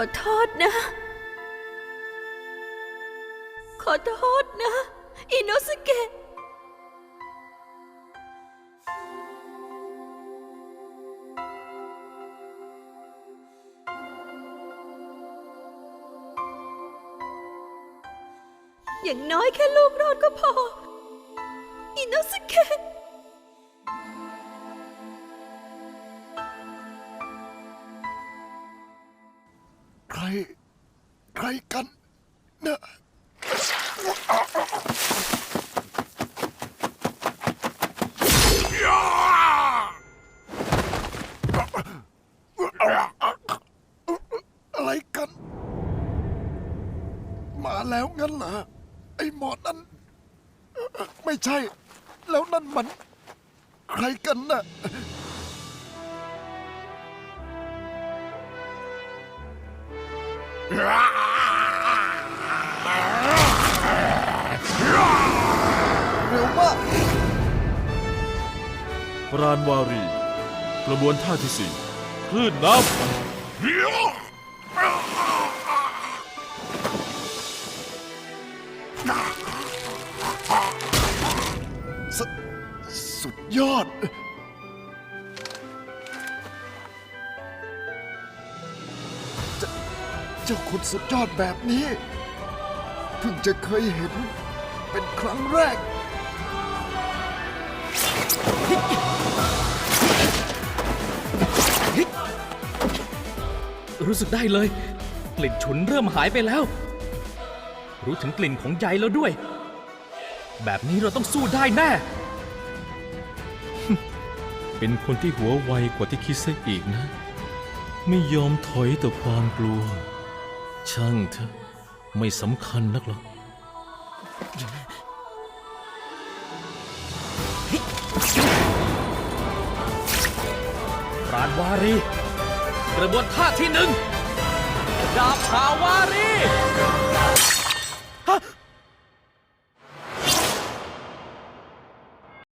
อโทษนะ ขอโทษนะ อิโนสเกะอย่างน้อยแค่ลูกรอดก็พอ ใครใครกันนะอะไรกัน มาแล้วงั้นเหรอ ไอ้หมอนั่น ไม่ใช่ แล้วนั่นมัน ใครกันน่ะ เร็วมากรานวารี กระบวนท่าที่สี่คลื่นน้สสุดยอด เจ้าคนสุดยอดแบบนี้ เพิ่งจะเคยเห็นเป็นครั้งแรก รู้สึกได้เลย กลิ่นฉุนเริ่มหายไปแล้ว รู้ถึงกลิ่นของใยแล้วด้วย แบบนี้เราต้องสู้ได้แน่ำเป็นคนที่หัวไวกว่าที่คิดซะอีกนะ ไม่ยอมถอยต่อความกลัว ช่างเธอไม่สำคัญนักหรอกปราณวารี กระบวนท่าที่หนึ่งดาบขาววารี